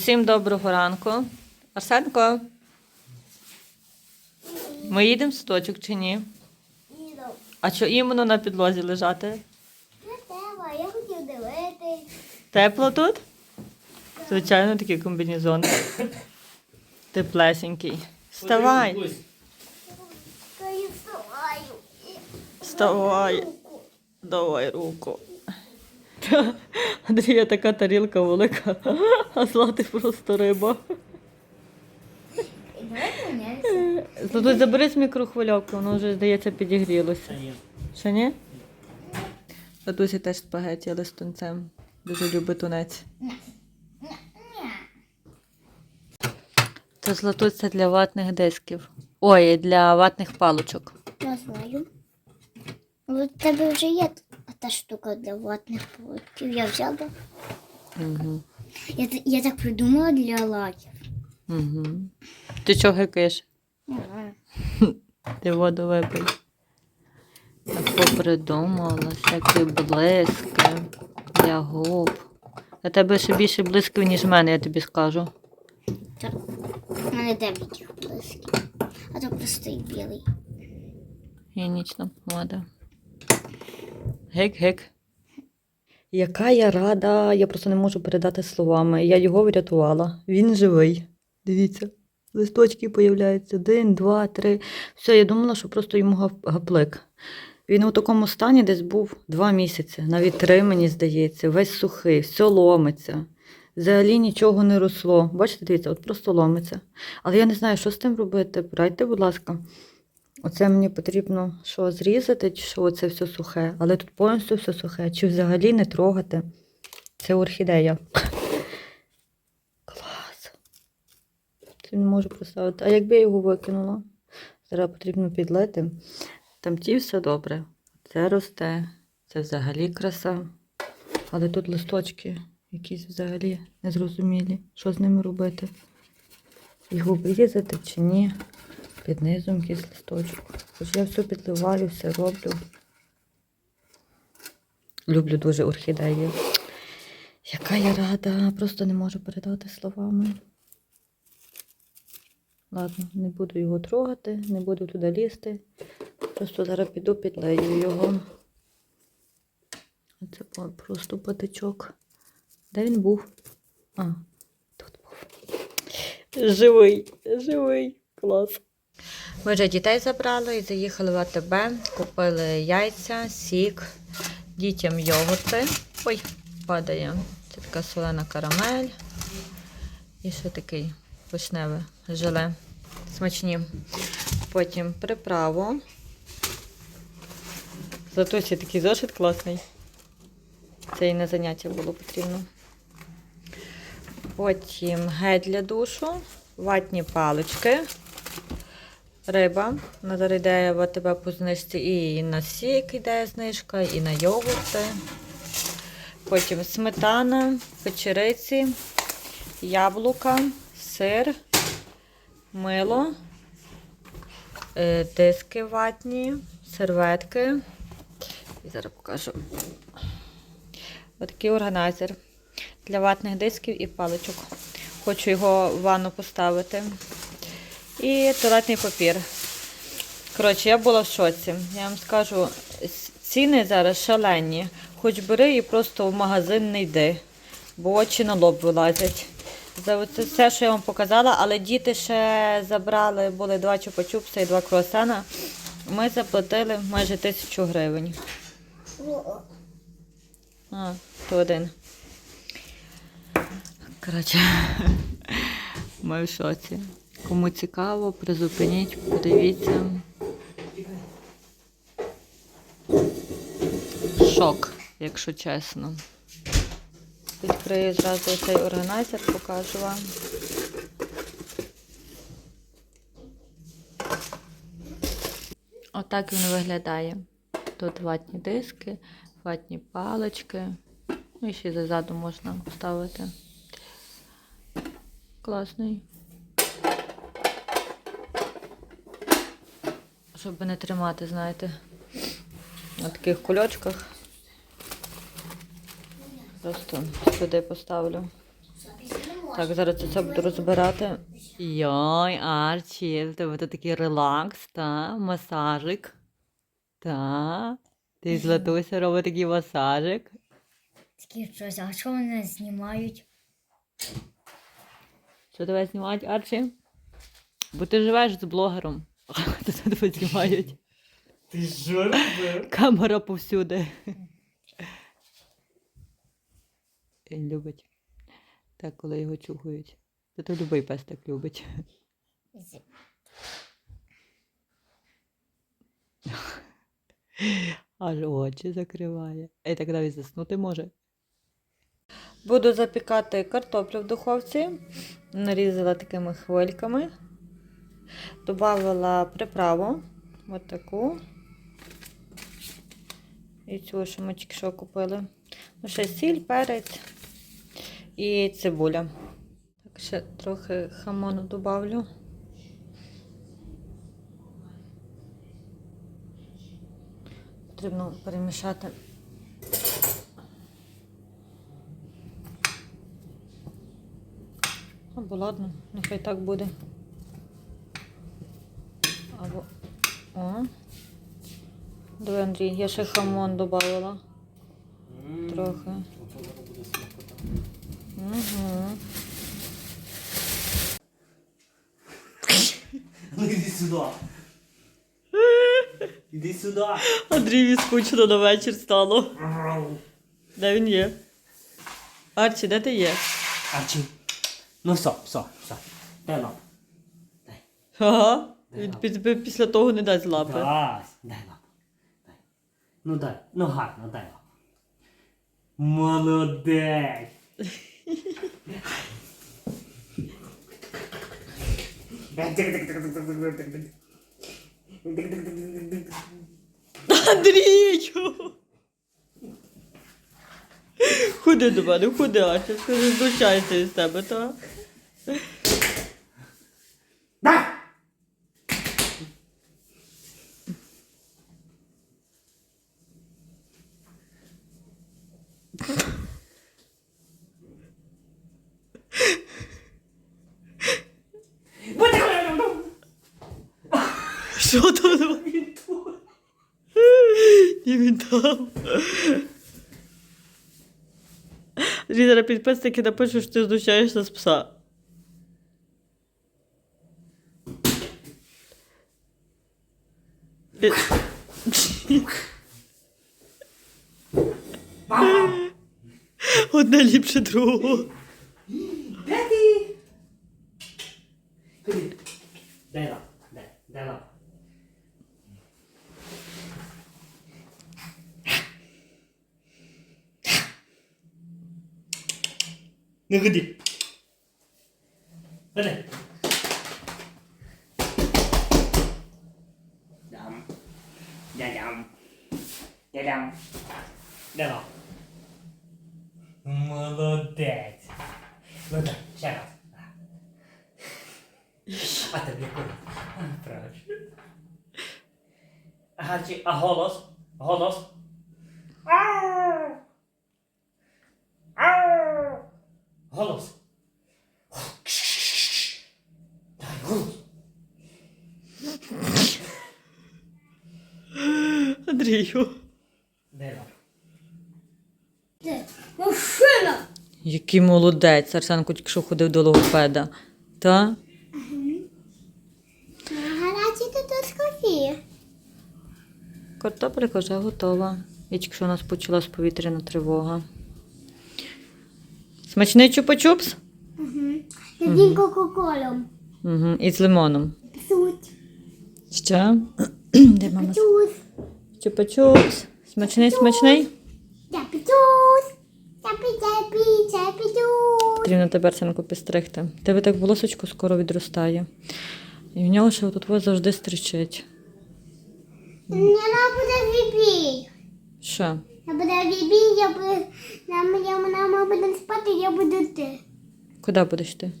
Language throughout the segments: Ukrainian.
Усім доброго ранку. Арсенко, ми їдемо в садочок чи ні? А що іменно на підлозі лежати? Не треба, я хотів дивитись. Тепло тут? Звичайно, такий комбінезон. Теплесенький. Вставай. Вставаю. Вставай. Давай руку. Андрія така тарілка велика, а Злати просто риба. І. Тут забери з мікрохвильовки, воно вже, здається, підігрілося. Ще ні? Татусі теж спагеті, але з тунцем. Дуже любить тунець. Це златуся для ватних дисків. Ой, для ватних палочок. Я знаю. У тебе вже є та штука для ватних полотів. Я взяла. Угу. Я, я так придумала для лаків. Угу. Ти чого гикаєш? Знаю. Ти воду випий. Так попридумала, всякі блиски для губ. А тебе ще більше блисків, ніж в мене, я тобі скажу. Та- У мене дев'ять їх блисків. А то простий білий. Гігієнічна помада. Гик-гик. Яка я рада, я просто не можу передати словами. Я його врятувала. Він живий. Дивіться, листочки появляються. Один, два, три. Все, я думала, що просто йому гаплик. Він у такому стані десь був два місяці, навіть три, мені здається, весь сухий, все ломиться. Взагалі нічого не росло. Бачите, дивіться, от просто ломиться. Але я не знаю, що з тим робити. Порадьте, будь ласка. Оце мені потрібно що зрізати, чи що це все сухе. Але тут повністю все сухе. Чи взагалі не трогати. Це орхідея. Клас. Це не можу поставити. А якби я його викинула? Зараз потрібно підлити. Там ті все добре. Це росте. Це взагалі краса. Але тут листочки якісь взагалі незрозумілі. Що з ними робити? Їх обрізати чи ні? Під низом якийсь листочок. Хоч я все підливаю, все роблю. Люблю дуже орхідеї. Яка я рада, просто не можу передати словами. Ладно, не буду його трогати, не буду туди лізти. Просто зараз піду підлею його. Це просто патичок. Де він був? А, тут був. Живий, живий. Клас. Ми вже дітей забрали і заїхали в АТБ, купили яйця, сік, дітям йогурти. Ой, падає. Це така солена карамель. І ще такий вишневе желе. Смачні. Потім приправу. Зато ще такий зошит класний. Це і на заняття було потрібно. Потім гель для душу, ватні палички, риба. На зараз йде в АТБ по і на сік йде знижка, і на йогурти. Потім сметана, печериці, яблука, сир, мило, е, диски ватні, серветки. І зараз покажу. Отакий органайзер для ватних дисків і паличок. Хочу його в ванну поставити. І туалетний папір. Коротше, я була в шоці. Я вам скажу, ціни зараз шалені. Хоч бери і просто в магазин не йди, бо очі на лоб вилазять. За оце все, що я вам показала, але діти ще забрали, були два чупа-чупса і два круасана. Ми заплатили майже тисячу гривень. А, то один. Коротше, ми в шоці. Кому цікаво, призупиніть, подивіться. Шок, якщо чесно. Відкрию зразу цей органайзер, покажу вам. Отак він виглядає. Тут ватні диски, ватні палички. Ну і ще ззаду можна поставити. Класний. Щоб не тримати, знаєте, на таких кульочках. Просто сюди поставлю. Так, зараз це все буду розбирати. Йой, Арчі, в тебе тут такий релакс, та? Масажик. Та. Ти з Латуся робить такий масажик. Такі щось, а що вони знімають? Що тебе знімають, Арчі? Бо ти живеш з блогером. Тут тебе знімають. Ти що? Камера повсюди. Він любить. Так, коли його чухають. Та то любий пес так любить. Аж очі закриває. І так навіть заснути може. Буду запікати картоплю в духовці. Нарізала такими хвильками. Добавила приправу. Ось таку. І цю, що ми тільки що купили. Ну, ще сіль, перець і цибуля. Так, ще трохи хамону добавлю. Потрібно перемішати. Або ладно, нехай так буде. Або. О. Диви, Андрій, я ще хамон додавала. Трохи. Угу. Ну іди сюди. Іди сюди. Андрієві скучно на вечір стало. Де він є? Арчі, де ти є? Арчі. Ну все, все, все. Дай лапу. Ага. Він пі- пі- після того не дасть лапи. Дай, дай лапу. Дай. Ну дай, ну гарно, дай лапу. Молодець. Андрію! Ходи до мене, ходи, Арчі, скажи, знущайся із тебе, так? Що там? І він там. Зараз підписники напишуть, що ти знущаєшся з пса. Одне ліпше другого. Де ти? Ходи. Дай лапу, дай, дай лапу. Ну ходи. Ходи. Дам. Дядям. Дядям. Дай лапу. Молодець. Ну так, ще раз. А тобі куди? А, Правильно. Гарчі, а голос? Голос? Ау! Ау! Голос. Дай голос. Андрію. Машина! Який молодець. Арсенко тільки що ходив до логопеда. Та? Картопелька вже готова. І тільки що у нас почалась повітряна тривога. Смачний чупа-чупс? Тоді кока-колом. Угу. І з лимоном. Псуть. Ще? Де мама? Псуть. Чупа-чупс. Смачний, смачний. Я псуть. Я пі, я псуть. Потрібно тебе Арсенко підстригти. Тебе так волосочко скоро відростає. І в нього ще отут ось завжди стричить. Мені буде вібій. Що? Я буде вібій, я буду... Нам, буде спати, я буду ти. Куди будеш ти?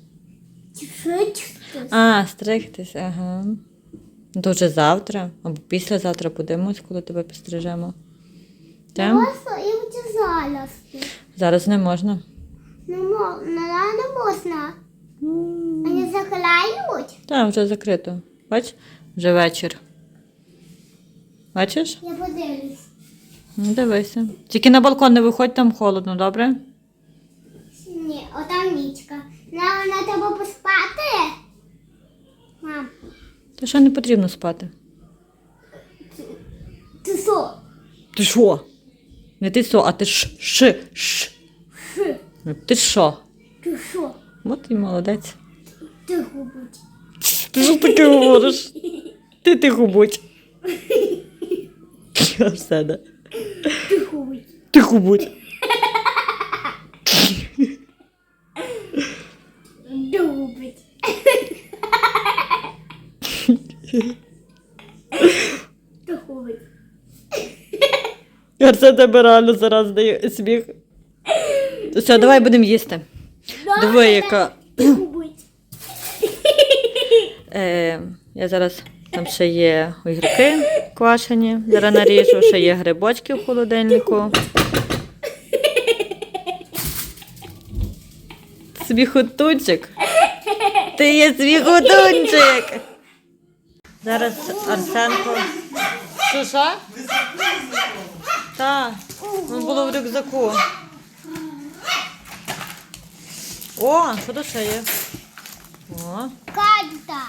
Чуть-чуть. А, стригтись, ага. Вже завтра або післязавтра подивимось, коли тебе і хочу зараз. Зараз не можна. Не, мо- не, можна. Вони захиляють. Там вже закрито. Бач, вже вечір. Бачиш? Я подивлюсь. Ну, дивися. Тільки на балкон не виходь, там холодно, добре? Ні, отам нічка. На, на тебе поспати? Мам, Та що не потрібно спати? ти що? Ти що? Не ти що, а ти ш, ш, ш. Фи, Ну, Ти що? ти що? От і молодець. Ти губить. Ти що таке говориш? Ти тихо будь. Все, да. Ти губить. Тихо будь. Ти губить. Ти губить. Арсен тебе реально зараз дає сміх. Все, давай будемо їсти. Диви, яка. Е, я зараз там ще є огірки квашені, зараз наріжу, ще є грибочки в холодильнику. Сміхотунчик. Ти є сміхотунчик. Зараз Арсенко. Що що? Так, воно було в рюкзаку. О, що тут ще є? О. Кальта.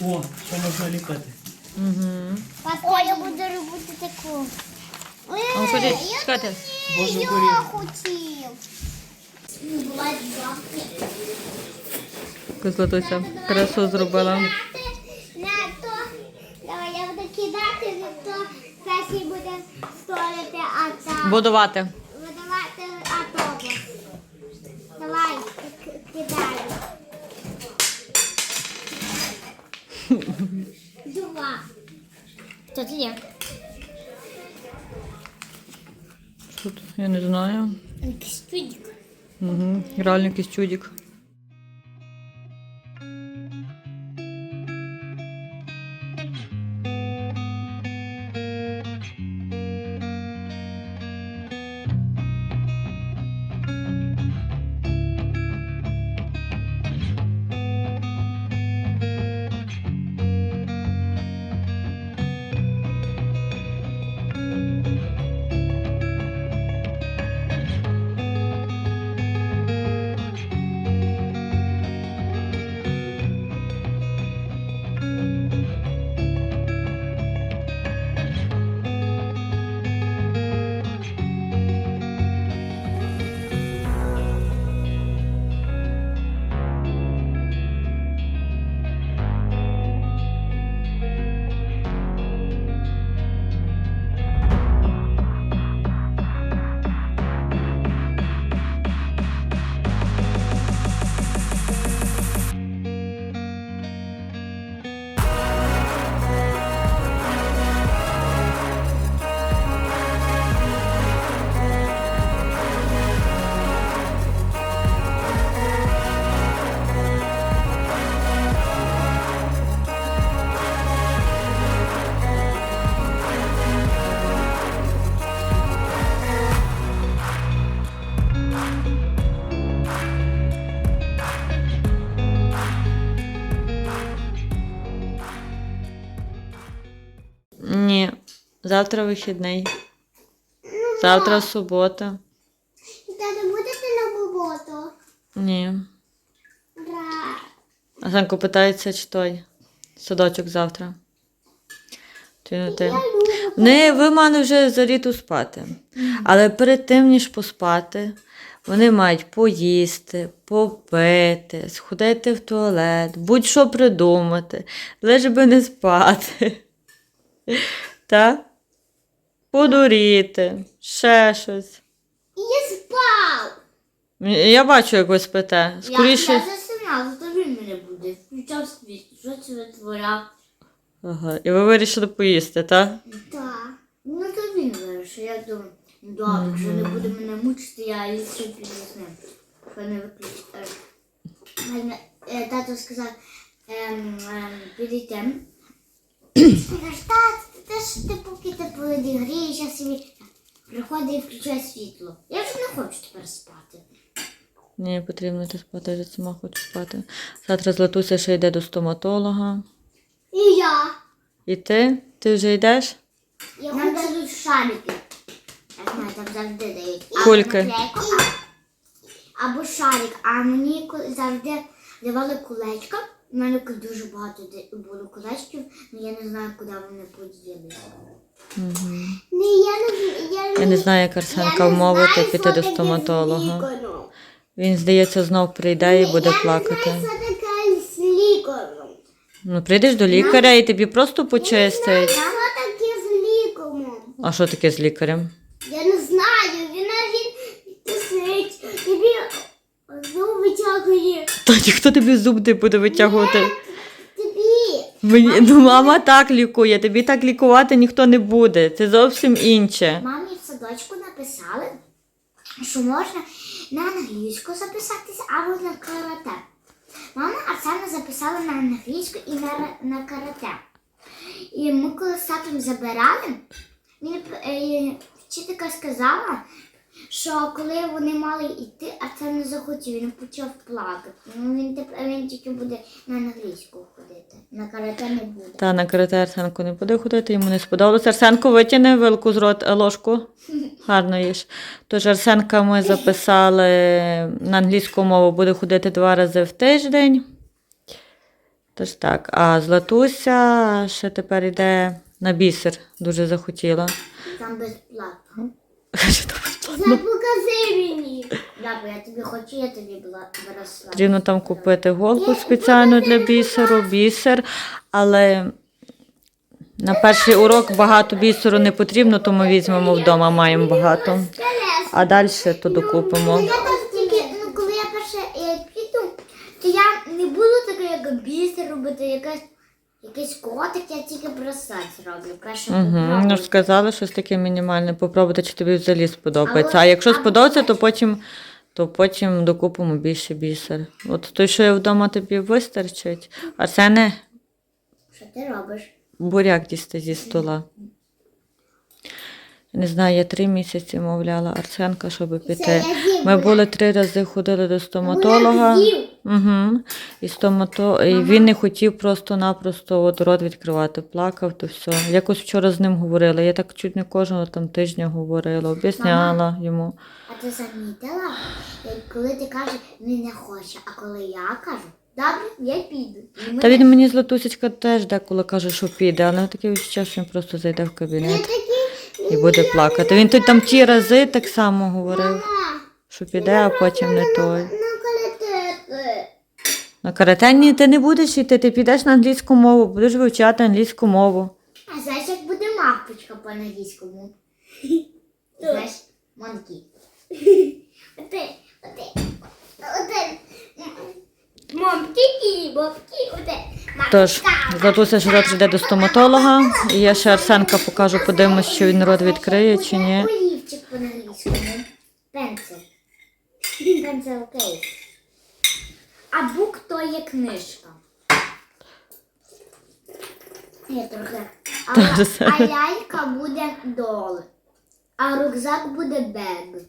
О, що можна ліпити? Угу. О, я буду робити таку. Е, А ну, ходи, я чекайте. Божу я горіх. хотів. Козлатуся красу зробила. На то, давай я буду кидати, на то перший буде створити Будувати. Видавати автобус. Давай, кидай. Два. Що це є? Що тут? Я не знаю. Кістюдік. Угу. Реально якийсь Завтра вихідний. Завтра субота. Та не будете на роботу? Ні. А Санко питається, чи той садочок завтра. Чи не ти? Не, ви мали вже за літу спати. Але перед тим, ніж поспати, вони мають поїсти, попити, сходити в туалет, будь-що придумати, лиш би не спати. Та? Подуріти, ще щось. І я спав. Я бачу, як ви спите. Скоріше. Я, я засинав, зато він мене буде. Включав світ, що це витворяв. Ага. І ви вирішили поїсти, так? Так. Ну то він вирішив, я думаю, добре, якщо не буде мене мучити, я і ще піду з ним. Що не виключити. Е, тато сказав, ем, ем, підійти. Ти кажеш, так, ти ж ти поки ти підігрієш, я собі приходить і включає світло. Я вже не хочу тепер спати. Ні, потрібно йти спати, я вже сама хочу спати. Завтра Златуся ще йде до стоматолога. І я. І ти? Ти вже йдеш? Я Нам хочу. дадуть шарики. Я знаю, там завжди дають. Або Кульки. наклейку, а- Або шарик. А мені ко- завжди давали кулечка. У мене дуже багато було кулечків, але я не знаю, куди вони поділися. Угу. Ні, я не я, Я не знаю, як Арсенка вмовити піти до стоматолога. Він, здається, знов прийде і буде плакати. Ну, прийдеш до лікаря і тобі просто почистить. Що таке з лікарем? А що таке з лікарем? Я не знаю, він навіть писить. Тобі зуб витягує. Та ніхто тобі зуб не буде витягувати. Тобі. Мені, ну, мама так лікує, тобі так лікувати ніхто не буде. Це зовсім інше. Мамі в садочку написали, що можна на англійську записатися або на карате. Мама Арсена записала на англійську і на, на карате. І ми коли з татом забирали, він, е, вчителька сказала, що коли вони мали йти, Арсен не захотів, він почав плакати. Ну, він, тепер, він тільки буде на англійську ходити, на карате не буде. Та на карате Арсенко не буде ходити, йому не сподобалося. Арсенко витягне вилку з рот, ложку. Гарно їж. Тож Арсенка ми записали на англійську мову, буде ходити два рази в тиждень. Тож так, а Златуся ще тепер йде на бісер, дуже захотіла. Там безплатно. Каже, «Добре, За покажи мені. Да, я тобі хочу, я тобі виросла. Потрібно там купити голку спеціально для бісеру, бісер, але на перший урок багато бісеру не потрібно, тому візьмемо вдома, маємо багато. А далі то докупимо. Я теж тільки, ну коли я перше е, піду, то я не буду таке, як бісер робити, якась, якийсь котик, я тільки бросать зроблю. Перше Угу. попробую. Ну ж сказали, щось таке мінімальне. Попробуйте, чи тобі взагалі сподобається. А якщо або сподобається, то потім, то потім докупимо більше бісер. От той, що я вдома тобі вистачить. Арсене, Що ти робиш? буряк дісти зі стола. Не знаю, я три місяці мовляла Арсенка, щоб піти. я Ми були три рази ходили до стоматолога. Угу. І, стомато... і він не хотів просто-напросто от рот відкривати, плакав, то все. Якось вчора з ним говорила. Я так чуть не кожного там тижня говорила, об'ясняла йому. А ти замітила, коли ти кажеш, він не хоче, а коли я кажу, добре, я піду. Ми Та він мені Златусечка теж деколи каже, що піде, але таке відчуття, що він просто зайде в кабінет і буде плакати. Він тут там ті рази так само говорив, що піде, а потім не той. На карате ні, ти не будеш йти, ти підеш на англійську мову, будеш вивчати англійську мову. А знаєш, як буде мавпочка по-англійському? Знаєш, монкі. Оте, оте, оте. Мамки і бабки, оте. Тож, Златуся ж завтра йде до стоматолога, і я ще Арсенка покажу, подивимось, чи він рот відкриє, чи ні. Книжка. Ні, трохи. А, а лялька буде дол. А рюкзак буде бег.